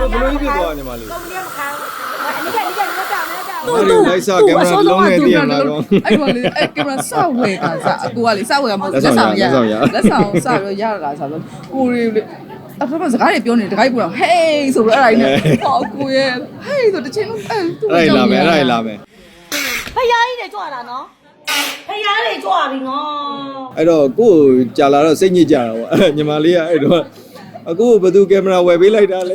ဘယ်လိုကြီးဖြစ်သွားညီမလေး ကုမ္ပဏီကမခံဘူးအနိကနိကမကြောက်နဲ့ကြောက်အဲ့ဒီလိုက်စားကင်မရာလုံးနဲ့တည်ရမှာတော့အဲ့ကောင်လေးအဲ့ကင်မရာစဝယ်ကစားအကူကလေစဝယ်ကမဟုတ်လက်ဆောင်ရလက်ဆောင်ရ လက်ဆောင်စပြီးရတာဆိုတော့ကိုရီလေအဖေကစကားတွေပြောနေတယ်တခိုက်ကတော့ဟေးဆိုပြီးအဲ့ဒါကြီးနဲ့ဟောကိုရဲ့ဟေးဆိုတစ်ချိန်လုံးအဲ့သူ့အဲ့ဒါလာမယ်အဲ့ဒါလာမယ်ဖယားကြီးတွေကြွလာနော်ဖယားတွေကြွပြီနော်အဲ့တော့ကိုယ်ကြာလာတော့စိတ်ညစ်ကြတာပေါ့အဲ့ညီမလေးကအဲ့တော့ အခုဘယ်သူကင်မရာဝယ်ပေးလိုက်တာလဲ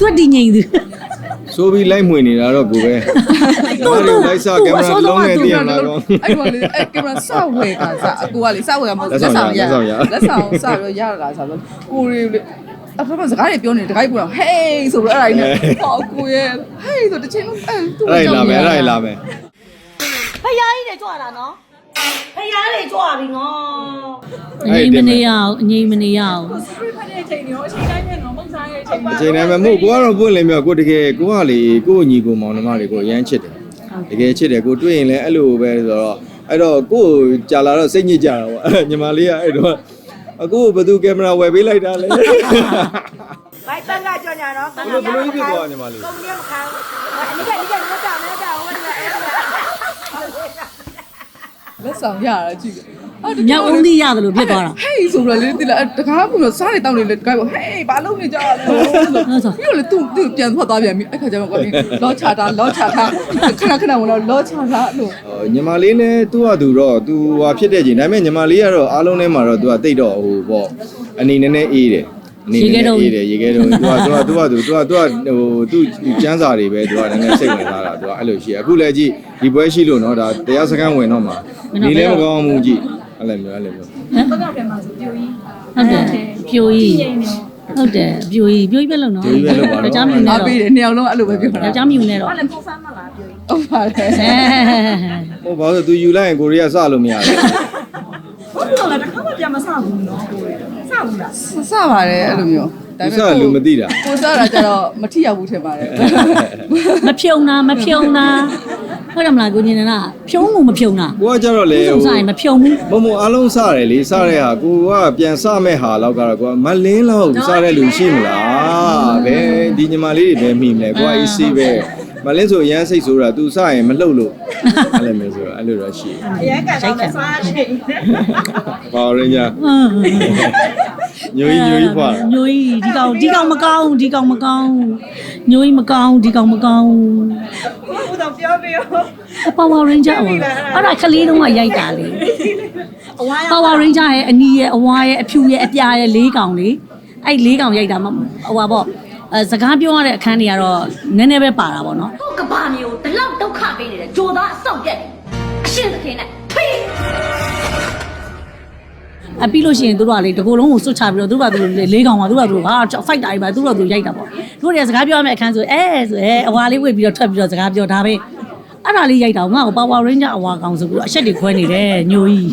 သူကတည်ငြိမ်သူဆိုပြီးလိုက်မှွေနေတာတော့ကိုပဲသူတို့လိုက်စားကင်မရာလုံးနဲ့တည်ရမှာတော့အဲ့ကောင်လေးအဲ့ကင်မရာစဝယ်ကစားအကူကလေစဝယ်ကမဟုတ်လက်ဆောင်ရလက်ဆောင်ရလက်ဆောင်စပြီးရတာဆိုတော့ကိုရီလေအဖေကစကားတွေပြောနေတယ်တခိုက်ကတော့ဟေးဆိုပြီးအဲ့ဒါကြီးနဲ့ဟောကိုရဲ့ဟေးဆိုတစ်ချိန်လုံးအဲ့သူ့အဲ့ဒါလာမယ်အဲ့ဒါလာမယ်ဖယားကြီးတွေကြွလာနော် ဖယားတွေကြွပြီနော်အငြိမ်မနေရအောင်အငြိမ်မနေရအောင်အချိန်တိုင်းမှာမဟုတ်ကိုကတော့ပွင့်လင်းမြောက်ကိုတကယ်ကိုကလေကိုညီကိုမောင်နှမတွေကိုရမ်းချစ်တယ်တကယ်ချစ်တယ်ကိုတွေ့ရင်လည်းအဲ့လိုပဲဆိုတော့အဲ့တော့ကိုကြာလာတော့စိတ်ညစ်ကြတာပေါ့အဲ့ညီမလေးကအဲ့တော့အခုဘယ်သူကင်မရာဝယ်ပေးလိုက်တာလဲဘိုက်တန်ကကြောညာနော်ဘယ်လိုဘယ်လိုကြီးဖြစ်သွားညီမလေးကုမ္ပဏီကမခံဘူးအနိကနိကမကြောက်နဲ့ကြောက်ဟိုကအဲ့ဒါ လက်ဆောင်ရတာကြည့်တယ်အဲ့မြောက်ဦးသီးရတယ်လို့ဖြစ်သွားတာဟေးဆိုတော့လေတိလာတကားဘူးလို့စားနေတောင်းနေလေတကားပေါ့ဟေးဘာလုပ်နေကြလဲပြီးတော့လေသူသူပြန်ထွက်သွားပြန်ပြီအဲ့ခါကျတော့ကောလောချတာလောချတာခဏခဏဝင်တော့လောချတာလို့ဟိုညီမလေးနဲ့သူ့ဟာသူတော့သူဟာဖြစ်တဲ့ချိန်ဒါပေမဲ့ညီမလေးကတော့အားလုံးထဲမှာတော့သူကတိတ်တော့ဟိုပေါ့အနေနဲ့နဲ့အေးတယ် အနေနဲ့နဲ့အေးတယ်ရေခဲတော့သူကသူကသူကသူသူကသူကဟိုသူကျန်းစာတွေပဲသူကနည်းနည်းစိတ်ဝင်စားတာသူကအဲ့လိုရှိအခုလည်းကြည့်ဒီပွဲရှိလို့နော်ဒါတရားစခန်းဝင်တော့မှာနေလည်းမကောင်းဘူးကြည့်အဲ့လိုမျိုးအဲ့လိုမျိုးဟုတ်တယ်ပြိုကြီးဟုတ်တယ်ပြိုကြီးပြိုကြီးပဲလို့နော်ယောက်ျားမြူနေအားတော့ပေးတယ်နှစ်ယောက်လုံးအဲ့လိုပဲပြောတာယောက်ျားမြူနေတော့ဟုတ်ပါတယ်အဲဟိုဘာလို့သူယူလိုက်ရင်ကိုရီးယားစလို့မရဘူးစပါ တယ်အဲ့လိုမျိုးသူစလူမသိတာ ကိုစားတာကျတော့မထိရောက်ဘူးထင်ပါတယ်မဖြုံတာမဖြုံတာဟုတ်တယ်မလားကိုညင်နာဖြုံးမှုမဖြုံတာကိုကကြတော့လေဥစ္စာရင်မဖြုံဘူးမမအားလုံးစတယ်လေစတဲ့ဟာကိုကပြန်စမဲ့ဟာလောက်ကတော့ကိုကမလင်းလောက်စတဲ့လူရှိမလားဘယ်ဒီညီမလေးတွေပဲမိမလဲကိုကအေးစီးပဲ မလင်းဆိုရမ်းစိတ်ဆိုတာ तू စရင်မလှုပ်လို့အဲ့လိုမျိုးဆိုတော့အဲ့လိုတော့ရှိအရင်ကစားမယ်စားချိန်ပါရင်းညာဟမ်ညိုကြီးညိုကြီးဖွာညိုကြီးဒီကောင်ဒီကောင်မကောင်းဒီကောင်မကောင်းညိုကြီးမကောင်းဒီကောင်မကောင်းဘုတော့ပြောပြရောပါဝါရင်းဂျာအဲ့ဒါကလေးတုန်းကရိုက်တာလေအဝါရပါဝါရင်းဂျာရဲ့အနီရဲ့အဝါရဲ့အဖြူရဲ့အပြာရဲ့လေးကောင်လေအဲ့လေးကောင်ရိုက်တာမဟိုပါပေါ့ အဲစကားပြောရတဲ့အခန်းတွေကတော့နည်းနည်းပဲပါတာပေါ့နော်ကိုကဘာမျိုးဒီလောက်ဒုက္ခပေးနေတဲ့ဂျိုသားအဆောက်ပြက်အရှင်းသခင်နဲ့ဖိအပြီးလို့ရှိရင်တို့ကလေတကူလုံးကိုစွတ်ချပြီးတော့တို့ကသူလေးကောင်ကတို့ကသူဟာဖိုက်တာတွေပါတို့ကသူရိုက်တာပေါ့တို့တွေကစကားပြောရမယ့်အခန်းဆိုအဲဆိုအဲအဝါလေးဝစ်ပြီးတော့ထွက်ပြီးတော့စကားပြောဒါပဲအဲ့ဒါလေးရိုက်တာငါ့ကိုပါဝါရင်းဂျာအဝါကောင်ဆိုပြီးတော့အချက်တွေခွဲနေတယ်ညိုကြီး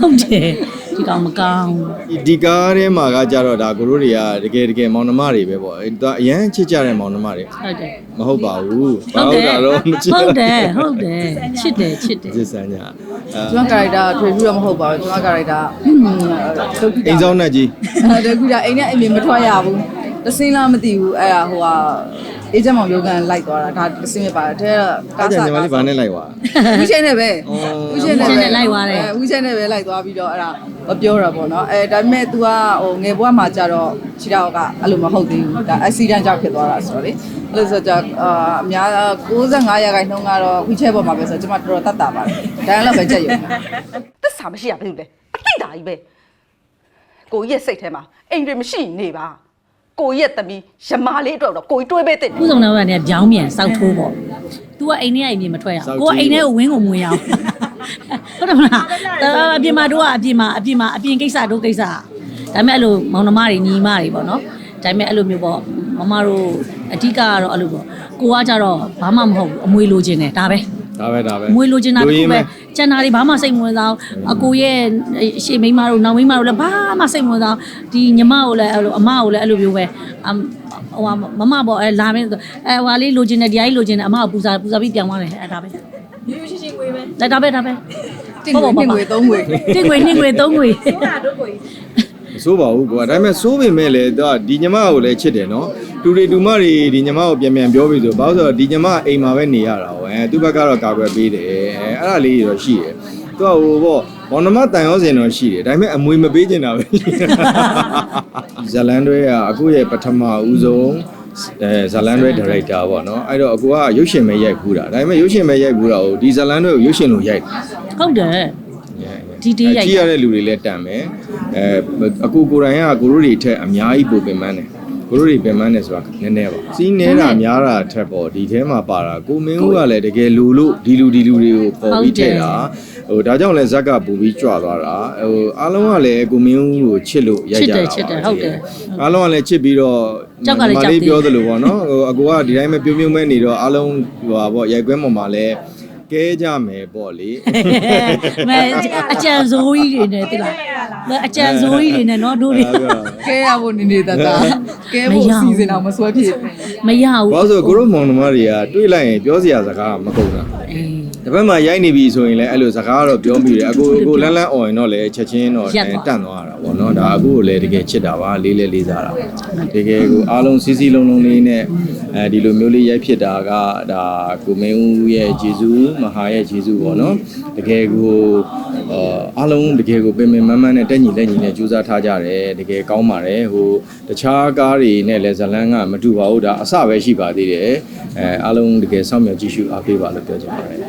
ဟုတ်တယ် ဒီကောင်မကောင်းဒီကားထဲမှာကကြတော့ဒါကိုတို့တွေကတကယ်တကယ်မောင်နှမတွေပဲပေါ့အဲ့ဒါအရန်ချစ်ကြတဲ့မောင်နှမတွေဟုတ်တယ်မဟုတ်ပါဘူးဘာဟုတ်လို့တယ်လဲတော့မချစ်ဟုတ်တယ်ဟုတ်တယ်ချစ်တယ်ချစ်တယ်ချစ်စမ်းညာအဲကျွန်တော် character ထွေပြီးတော့မဟုတ်ပါဘူးကျွန်တော် character ဒုက္ခိတအိမ်ဆောင်နဲ့ကြီးဒုက္ခိတအိမ်နဲ့အိမ်မြင်မထွက်ရဘူးတစင်းလားမသိဘူးအဲ့ဒါဟိုဟာအေဂျင့်မောင်ယောကန်လိုက်သွားတာဒါတစင်းပဲပါတယ်တဲ့ကားအဲ့ဒါစားညီမလေးဘာနဲ့လိုက်သွားဝီချဲနဲ့ပဲအော်ဝီချဲနဲ့ပဲဝီချဲနဲ့ပဲလိုက်သွားပြီးတော့အဲ့ဒါမ ပြောတာပေါ့နော်အဲဒါပေမဲ့ तू ကဟိုငယ်ဘွားမှာကြတော့ခြေထောက်ကအဲ့လိုမဟုတ်သေးဘူးဒါ accident ကြောင့်ဖြစ်သွားတာဆိုတော့လေအဲ့လိုဆိုတော့အာအများ95ရာခိုင်နှုန်းကတော့ဝီချဲပေါ်မှာပဲဆိုတော့ကျွန်မတော်တော်တတ်တာပါတယ်ဒါလည်းပဲကြက်ရုံသစ္စာမရှိရဘာလို့လဲအတိတ်တာကြီးပဲကိုကြီးရဲ့စိတ်ထဲမှာအိမ်တွေမရှိနေပါကိုကြီးရဲ့သမီးရမားလေးအတွက်တော့ကိုကြီးတွေးပေးတဲ့ခုဆောင်တော့ကနေဗျောင်းမြန်စောက်ထိုးပေါ့ तू ကအိမ်ထဲအိမ်ပြင်မထွက်ရအောင်ကိုကအိမ်ထဲကိုဝင်းကိုမဝင်ရအောင်ဟု တ်တယ်မလားအပြင်မှာတို့ကအပြင်မှာအပြင်မှာအပြင်ကိစ္စတို့ကိစ္စဒါပေမဲ့အဲ့လိုမောင်နှမတွေညီမတွေပေါ့နော်ဒါပေမဲ့အဲ့လိုမျိုးပေါ့မမတို့အဓိကကတော့အဲ့လိုပေါ့ကိုကကြတော့ဘာမှမဟုတ်ဘူးအမွေလိုချင်တယ်ဒါပဲဒါပဲဒါပဲမွေလိုချင်တာတလိုရခုင်းပဲကျန်တာတွေဘာမှစိတ်မဝင်စားဘူးအကိုရဲ့ရှေ့မိန်းမတို့နောက်မိန်းမတို့လည်းဘာမှစိတ်မဝင်စားဘူးဒီညီမကိုလည်းအဲ့လိုအမကိုလည်းအဲ့လိုမျိုးပဲအမ်ဟိုဟာမမပေါ့အဲလာမင်းအဲဟိုဟာလေးလိုချင်တယ်ဒီဟာလေးလိုချင်တယ်အမကိုပူစာပူစာပြီးပြန်သွားတယ်အဲဒါပဲရိုးရိုးရှင်းရှင်းဝေးပဲဒါပဲဒါပဲ တတင်ငွေနှစ်ငွေသုံးငွေတစ်ငွေနှစ်ငွေသုံးငွေမစိုးပါဘူးကွာဒါပေမဲ့စိုးပေမဲ့လည်းသူကဒီညီမကိုလည်းချစ်တယ်နော်တူတွေတူမတွေဒီညီမကိုပြန်ပြန်ပြောပြီးဆိုဘာလို့ဆိုတော့ဒီညီမအိမ်မှာပဲနေရတာဟောအဲသူ့ဘက်ကတော့ကာကွယ်ပေးတယ်အဲအဲ့ဒါလေးတွေတော့ရှိတယ်သူကဟိုပေါ့ဘောင်နမတန်ရောစင်တော့ရှိတယ်ဒါပေမဲ့အမွေမပေးချင်တာပဲဇလန်တွဲကအခုရဲ့ပထမဦးဆုံး အဲဇလန်တွဲဒါရိုက်တာပေါ့နော်အဲ့တော့အကူကရုပ်ရှင်ပဲရိုက်ဘူးတာဒါပေမဲ့ရုပ်ရှင်ပဲရိုက်ဘူးတာကိုဒီဇလန်တွဲကိုရုပ်ရှင်လို့ရိုက်တယ်ဟုတ်တယ်ဒီဒီရိုက်တာကြည့်ရတဲ့လူတွေလည်းတန်မယ်အဲအကူကိုယ်တိုင်ကကိုရိုးတွေထက်အများကြီးပိုပင်ပန်းတယ်ကိုရိုးတွေပင်ပန်းတယ်ဆိုတာနည်းနည်းပါစီးနေတာများတာထက်ပေါ့ဒီထဲမှာပါတာကိုမင်းဦးကလည်းတကယ်လူလို့ဒီလူဒီလူတွေကိုပေါ်ပြီးထည့်တာဟိုဒါကြောင့်လည်းဇက်ကပူပြီးကြွသွားတာဟိုအားလုံးကလည်းကိုမင်းဦးကိုချစ်လို့ရိုက်ကြတာပါချစ်တယ်ချစ်တယ်ဟုတ်တယ်အားလုံးကလည်းချစ်ပြီးတော့ ကြောက်ကလည်းကြောက်သေးတယ်ပြောသလိုပေါ့နော်ဟိုအကူကဒီတိုင်းပဲပြုံးပြုံးမဲနေတော့အားလုံးဟိုပါပေါ့ရိုက်ကွဲပေါ်မှာလည်းကဲကြမယ်ပေါ့လေမဲအကြံစိုးကြီးတွေနဲ့တိလားမဲအကြံစိုးကြီးတွေနဲ့နော်တို့တွေကဲရဖို့နေနေတတကဲဖို့စီစဉ်အောင်မစွဲဖြစ်မရဘူးဘာလို့ဆိုကိုရိုမောင်နှမတွေကတွေးလိုက်ရင်ပြောစရာစကားမကုန်တာအေး တစ်ဖက်မှာရိုက်နေပြီဆိုရင်လည်းအဲ့လိုစကားကတော့ပြောမိတယ်အကိုအကိုလန်းလန်းអော်ရင်တော့လည်းချက်ချင်းတော့ရပ်သွားတန့်သွားတာပေါ့နော်ဒါအကိုကိုလည်းတကယ်ချစ်တာပါလေးလေးလေးစားတာပါတကယ်ကိုအားလုံးစီစီလုံးလုံးလေးနဲ့အဲဒီလိုမျိုးလေးရိုက်ဖြစ်တာကဒါကိုမင်းဦးရဲ့ဂျေဇူးမဟာရဲ့ဂျေဇူးပေါ့နော်တကယ်ကို အာအားလုံးတကယ်ကိုပင်ပင်မန်းမန်းနဲ့တက်ညီလက်ညီနဲ့ကြိုးစားထားကြတယ်တကယ်ကောင်းပါတယ်ဟိုတခြားကားတွေနဲ့လည်းဇလန်းကမတူပါဘူးဒါအစပဲရှိပါသေးတယ်အဲအားလုံးတကယ်စောင့်မျှော်ကြည့်ရှုအားပေးပါလို့ပြောချင်ပါတယ်